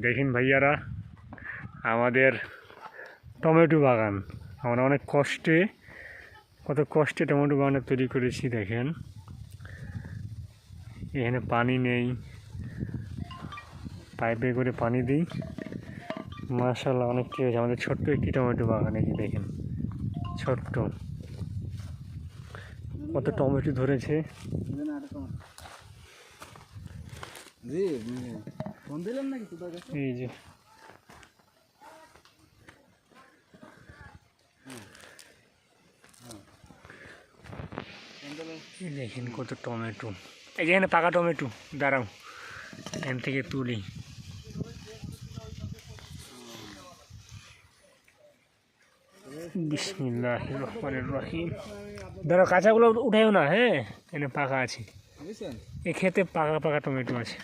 দেখেন ভাইয়ারা। আমাদের টমেটো বাগান। আমরা অনেক কষ্টে, কত কষ্টে টমেটো বাগানটা তৈরি করেছি, দেখেন। এখানে পানি নেই। পাইপে করে পানি দিই। মার্শাল্লাহ অনেক কি হয়েছে আমাদের ছোট্ট একটি টমেটো বাগান, এই দেখেন। ছোট্ট। কত টমেটো ধরেছে। ফোন দিলেন নাকি তোদের কাছে? এই যে। দেখেন কত টমেটো। এই যে এখানে পাকা টমেটো দাঁড়াও। এখান থেকে তুলি। বিসমিল্লাহ রহমানির রহিম ধরো কাঁচাগুলো উঠেও না হ্যাঁ? এখানে পাকা আছে। এ খেতে পাকা পাকা টমেটো আছে।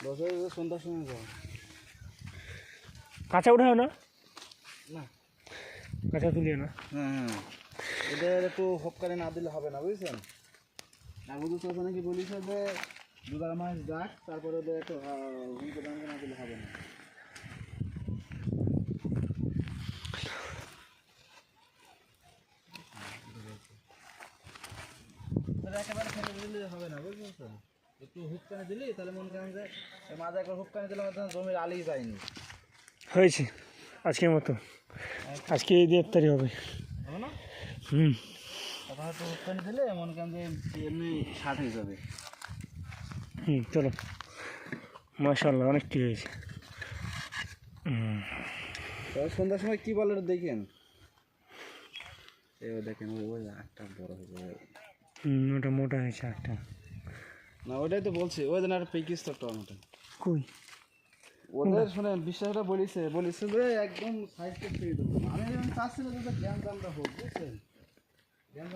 বছর সন্ধ্যার সময় যাও। কাঁচা উঠেও না? না। কাঁচা তুলিও না। হ্যাঁ হ্যাঁ। ওদের একটু হপকারে না দিলে হবে না বুঝছেন? কাগজ চাষা নাকি বলিস যে দুবার মাস ডাক তারপরে ওদের একটু হুমকে দামকে না দিলে হবে না। একেবারে ফেলে দিলে হবে না বুঝতে একটু হুপকানে দিলি তাহলে মনে করেন যে মাঝে একবার হুপকানে দিলে জমির আলি যায়নি। হয়েছে। আজকের মতো। আজকে এই ইফতারি হবে। হবে না? হুম। তখন একটু হুপকানে দিলে মনে করেন যে এমনি ষাট হয়ে যাবে। হুম চলো। মাশাল্লাহ অনেকটি হয়েছে। সন্ধ্যার সময় কি বলে ওটা দেখেন। এবার দেখেন ওই একটা বড় হয়ে যাবে। হুম ওটা মোটা হয়েছে একটা না ওটাই তো বলছি ওই দিন আর পেকিস তো টমেটো কই? ওদের শুনে বিশ্বাসটা বলিছে বলিছে যে একদম সাইজ করে দেবো। আমি চাচ্ছিলাম যে জ্ঞান দামটা হোক বুঝছেন? জ্ঞান